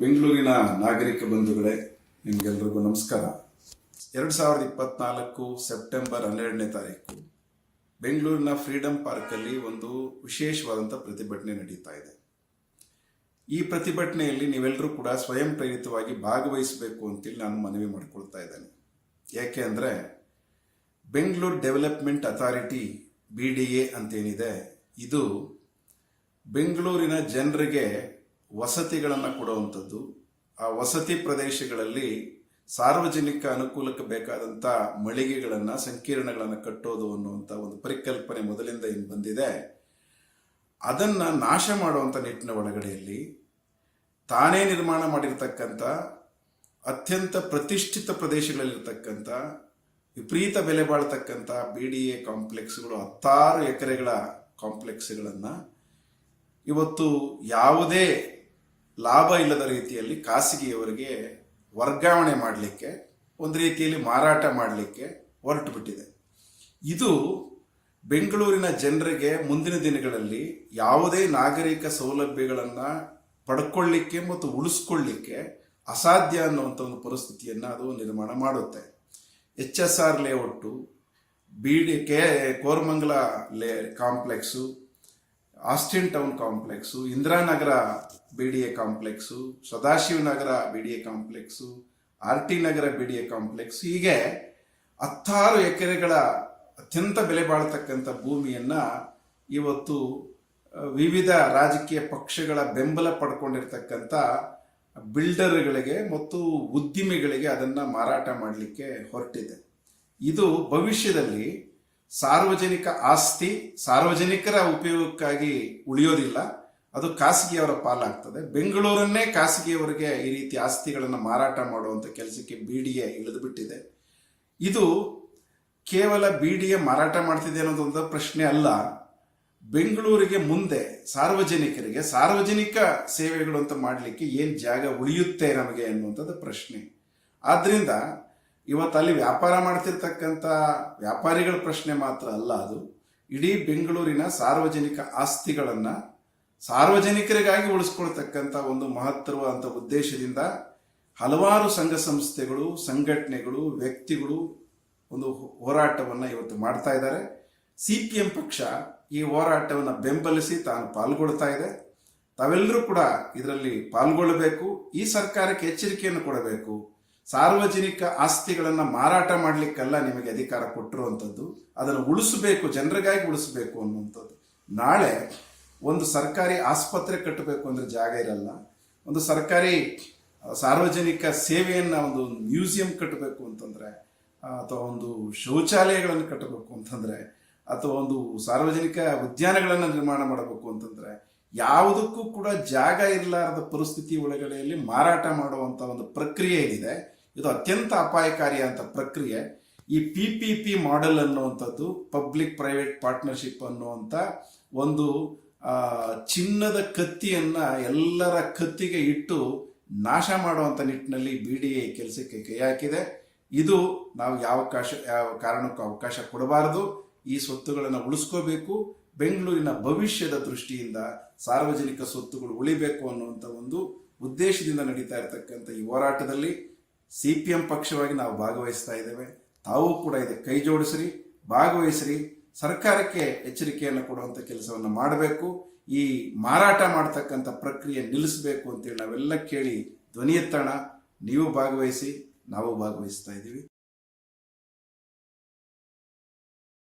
ಬೆಂಗಳೂರಿನ ನಾಗರಿಕ ಬಂಧುಗಳೇ, ನಿಮಗೆಲ್ರಿಗೂ ನಮಸ್ಕಾರ. ಎರಡು ಸಾವಿರದ ಇಪ್ಪತ್ನಾಲ್ಕು ಸೆಪ್ಟೆಂಬರ್ ಹನ್ನೆರಡನೇ ತಾರೀಕು, ಬೆಂಗಳೂರಿನ ಫ್ರೀಡಂ ಪಾರ್ಕಲ್ಲಿ ಒಂದು ವಿಶೇಷವಾದಂಥ ಪ್ರತಿಭಟನೆ ನಡೀತಾ ಇದೆ. ಈ ಪ್ರತಿಭಟನೆಯಲ್ಲಿ ನೀವೆಲ್ಲರೂ ಕೂಡ ಸ್ವಯಂ ಪ್ರೇರಿತವಾಗಿ ಭಾಗವಹಿಸಬೇಕು ಅಂತೇಳಿ ನಾನು ಮನವಿ ಮಾಡಿಕೊಳ್ತಾ ಇದ್ದೇನೆ. ಯಾಕೆ ಅಂದರೆ, Bengaluru development authority B D A ಅಂತೇನಿದೆ, ಇದು ಬೆಂಗಳೂರಿನ ಜನರಿಗೆ ವಸತಿಗಳನ್ನು ಕೊಡುವಂಥದ್ದು, ಆ ವಸತಿ ಪ್ರದೇಶಗಳಲ್ಲಿ ಸಾರ್ವಜನಿಕ ಅನುಕೂಲಕ್ಕೆ ಬೇಕಾದಂಥ ಮಳಿಗೆಗಳನ್ನು, ಸಂಕೀರ್ಣಗಳನ್ನು ಕಟ್ಟೋದು ಅನ್ನುವಂಥ ಒಂದು ಪರಿಕಲ್ಪನೆ ಮೊದಲಿಂದ ಏನು ಬಂದಿದೆ. ಅದನ್ನು ನಾಶ ಮಾಡುವಂಥ ನಿಟ್ಟಿನ ಒಳಗಡೆಯಲ್ಲಿ ತಾನೇ ನಿರ್ಮಾಣ ಮಾಡಿರ್ತಕ್ಕಂಥ, ಅತ್ಯಂತ ಪ್ರತಿಷ್ಠಿತ ಪ್ರದೇಶಗಳಲ್ಲಿರ್ತಕ್ಕಂಥ, ವಿಪರೀತ ಬೆಲೆ ಬಾಳ್ತಕ್ಕಂಥ ಬಿ ಡಿ ಎ ಕಾಂಪ್ಲೆಕ್ಸ್ಗಳು, ಹತ್ತಾರು ಎಕರೆಗಳ ಕಾಂಪ್ಲೆಕ್ಸ್ಗಳನ್ನು ಇವತ್ತು ಯಾವುದೇ ಲಾಭ ಇಲ್ಲದ ರೀತಿಯಲ್ಲಿ ಖಾಸಗಿಯವರಿಗೆ ವರ್ಗಾವಣೆ ಮಾಡಲಿಕ್ಕೆ, ಒಂದು ರೀತಿಯಲ್ಲಿ ಮಾರಾಟ ಮಾಡಲಿಕ್ಕೆ ಹೊರಟು ಬಿಟ್ಟಿದೆ. ಇದು ಬೆಂಗಳೂರಿನ ಜನರಿಗೆ ಮುಂದಿನ ದಿನಗಳಲ್ಲಿ ಯಾವುದೇ ನಾಗರಿಕ ಸೌಲಭ್ಯಗಳನ್ನು ಪಡ್ಕೊಳ್ಳಿಕ್ಕೆ ಮತ್ತು ಉಳಿಸ್ಕೊಳ್ಳಿಕ್ಕೆ ಅಸಾಧ್ಯ ಅನ್ನುವಂಥ ಒಂದು ಪರಿಸ್ಥಿತಿಯನ್ನು ಅದು ನಿರ್ಮಾಣ ಮಾಡುತ್ತೆ. H S R layout, B D K, Koramangala ಲೇ complex Austin town complex Indiranagar B D A complex Sadashivanagar B D A complex R T Nagar B D A complex ಹೀಗೆ ಹತ್ತಾರು ಎಕರೆಗಳ ಅತ್ಯಂತ ಬೆಲೆ ಬಾಳ್ತಕ್ಕಂಥ ಭೂಮಿಯನ್ನು ಇವತ್ತು ವಿವಿಧ ರಾಜಕೀಯ ಪಕ್ಷಗಳ ಬೆಂಬಲ ಪಡ್ಕೊಂಡಿರ್ತಕ್ಕಂಥ ಬಿಲ್ಡರ್ಗಳಿಗೆ ಮತ್ತು ಉದ್ದಿಮೆಗಳಿಗೆ ಅದನ್ನು ಮಾರಾಟ ಮಾಡಲಿಕ್ಕೆ ಹೊರಟಿದೆ. ಇದು ಭವಿಷ್ಯದಲ್ಲಿ ಸಾರ್ವಜನಿಕ ಆಸ್ತಿ, ಸಾರ್ವಜನಿಕರ ಉಪಯೋಗಕ್ಕಾಗಿ ಉಳಿಯೋದಿಲ್ಲ. ಅದು ಖಾಸಗಿಯವರ ಪಾಲಾಗ್ತದೆ. ಬೆಂಗಳೂರನ್ನೇ ಖಾಸಗಿಯವರಿಗೆ ಈ ರೀತಿ ಆಸ್ತಿಗಳನ್ನು ಮಾರಾಟ ಮಾಡುವಂಥ ಕೆಲಸಕ್ಕೆ ಬಿ ಡಿ ಎ ಇಳಿದುಬಿಟ್ಟಿದೆ ಇದು ಕೇವಲ ಬಿ ಡಿ ಎ ಮಾರಾಟ ಮಾಡ್ತಿದೆ ಅನ್ನೋದೊಂದು ಪ್ರಶ್ನೆ ಅಲ್ಲ. ಬೆಂಗಳೂರಿಗೆ ಮುಂದೆ ಸಾರ್ವಜನಿಕರಿಗೆ, ಸಾರ್ವಜನಿಕ ಸೇವೆಗಳು ಅಂತ ಮಾಡಲಿಕ್ಕೆ ಏನು ಜಾಗ ಉಳಿಯುತ್ತೆ ನಮಗೆ ಅನ್ನುವಂಥದ್ದು ಪ್ರಶ್ನೆ. ಆದ್ರಿಂದ ಇವತ್ತು ಅಲ್ಲಿ ವ್ಯಾಪಾರ ಮಾಡ್ತಿರ್ತಕ್ಕಂಥ ವ್ಯಾಪಾರಿಗಳ ಪ್ರಶ್ನೆ ಮಾತ್ರ ಅಲ್ಲ ಅದು. ಇಡೀ ಬೆಂಗಳೂರಿನ ಸಾರ್ವಜನಿಕ ಆಸ್ತಿಗಳನ್ನು ಸಾರ್ವಜನಿಕರಿಗಾಗಿ ಉಳಿಸ್ಕೊಳ್ತಕ್ಕಂಥ ಒಂದು ಮಹತ್ತರವಾದಂಥ ಉದ್ದೇಶದಿಂದ ಹಲವಾರು ಸಂಘ ಸಂಸ್ಥೆಗಳು, ಸಂಘಟನೆಗಳು, ವ್ಯಕ್ತಿಗಳು ಒಂದು ಹೋರಾಟವನ್ನು ಇವತ್ತು ಮಾಡ್ತಾ ಇದ್ದಾರೆ. ಸಿ ಪಿ ಎಂ ಪಕ್ಷ ಈ ಹೋರಾಟವನ್ನು ಬೆಂಬಲಿಸಿ ತಾನು ಪಾಲ್ಗೊಳ್ತಾ ಇದೆ. ತಾವೆಲ್ಲರೂ ಕೂಡ ಇದರಲ್ಲಿ ಪಾಲ್ಗೊಳ್ಳಬೇಕು. ಈ ಸರ್ಕಾರಕ್ಕೆ ಎಚ್ಚರಿಕೆಯನ್ನು ಕೊಡಬೇಕು. ಸಾರ್ವಜನಿಕ ಆಸ್ತಿಗಳನ್ನು ಮಾರಾಟ ಮಾಡಲಿಕ್ಕೆಲ್ಲ ನಿಮಗೆ ಅಧಿಕಾರ ಕೊಟ್ಟಿರುವಂಥದ್ದು ಅದನ್ನು ಉಳಿಸಬೇಕು, ಜನರಿಗಾಗಿ ಉಳಿಸಬೇಕು ಅನ್ನುವಂಥದ್ದು. ನಾಳೆ ಒಂದು ಸರ್ಕಾರಿ ಆಸ್ಪತ್ರೆ ಕಟ್ಟಬೇಕು ಅಂದರೆ ಜಾಗ ಇರಲ್ಲ. ಒಂದು ಸರ್ಕಾರಿ ಸಾರ್ವಜನಿಕ ಸೇವೆಯನ್ನು ಒಂದು ಮ್ಯೂಸಿಯಂ ಕಟ್ಟಬೇಕು ಅಂತಂದರೆ ಅಥವಾ ಒಂದು ಶೌಚಾಲಯಗಳನ್ನು ಕಟ್ಟಬೇಕು ಅಂತಂದರೆ, ಅಥವಾ ಒಂದು ಸಾರ್ವಜನಿಕ ಉದ್ಯಾನಗಳನ್ನು ನಿರ್ಮಾಣ ಮಾಡಬೇಕು ಅಂತಂದರೆ, ಯಾವುದಕ್ಕೂ ಕೂಡ ಜಾಗ ಇರಲಾರದ ಪರಿಸ್ಥಿತಿ ಒಳಗಡೆಯಲ್ಲಿ ಮಾರಾಟ ಮಾಡುವಂಥ ಒಂದು ಪ್ರಕ್ರಿಯೆ ಏನಿದೆ ಇದು ಅತ್ಯಂತ ಅಪಾಯಕಾರಿಯಾದಂಥ ಪ್ರಕ್ರಿಯೆ. ಈ ಪಿ ಪಿ ಪಿ ಮಾಡೆಲ್ ಅನ್ನುವಂಥದ್ದು ಪಬ್ಲಿಕ್ ಪ್ರೈವೇಟ್ ಪಾರ್ಟ್ನರ್ಶಿಪ್ ಅನ್ನುವಂಥ ಒಂದು ಚಿನ್ನದ ಕತ್ತಿಯನ್ನು ಎಲ್ಲರ ಕತ್ತಿಗೆ ಇಟ್ಟು ನಾಶ ಮಾಡುವಂಥ ನಿಟ್ಟಿನಲ್ಲಿ ಬಿ ಡಿ ಎ ಕೆಲಸಕ್ಕೆ ಕೈ ಹಾಕಿದೆ. ಇದು ನಾವು ಯಾವ ಕಾಶ, ಯಾವ ಕಾರಣಕ್ಕೂ ಅವಕಾಶ ಕೊಡಬಾರದು. ಈ ಸ್ವತ್ತುಗಳನ್ನು ಉಳಿಸ್ಕೋಬೇಕು. ಬೆಂಗಳೂರಿನ ಭವಿಷ್ಯದ ದೃಷ್ಟಿಯಿಂದ ಸಾರ್ವಜನಿಕ ಸ್ವತ್ತುಗಳು ಉಳಿಬೇಕು ಅನ್ನುವಂಥ ಒಂದು ಉದ್ದೇಶದಿಂದ ನಡೀತಾ ಇರತಕ್ಕಂಥ ಈ ಹೋರಾಟದಲ್ಲಿ ಸಿ ಪಿ ಎಂ ಪಕ್ಷವಾಗಿ ನಾವು ಭಾಗವಹಿಸ್ತಾ ಇದ್ದೇವೆ. ತಾವು ಕೂಡ ಇದಕ್ಕೆ ಕೈ ಜೋಡಿಸ್ರಿ, ಭಾಗವಹಿಸ್ರಿ. ಸರ್ಕಾರಕ್ಕೆ ಎಚ್ಚರಿಕೆಯನ್ನು ಕೊಡುವಂಥ ಕೆಲಸವನ್ನು ಮಾಡಬೇಕು. ಈ ಮಾರಾಟ ಮಾಡ್ತಕ್ಕಂಥ ಪ್ರಕ್ರಿಯೆ ನಿಲ್ಲಿಸಬೇಕು ಅಂತೇಳಿ ನಾವೆಲ್ಲ ಕೇಳಿ ಧ್ವನಿ ಎತ್ತೋಣ. ನೀವು ಭಾಗವಹಿಸಿ, ನಾವು ಭಾಗವಹಿಸ್ತಾ ಇದ್ದೀವಿ.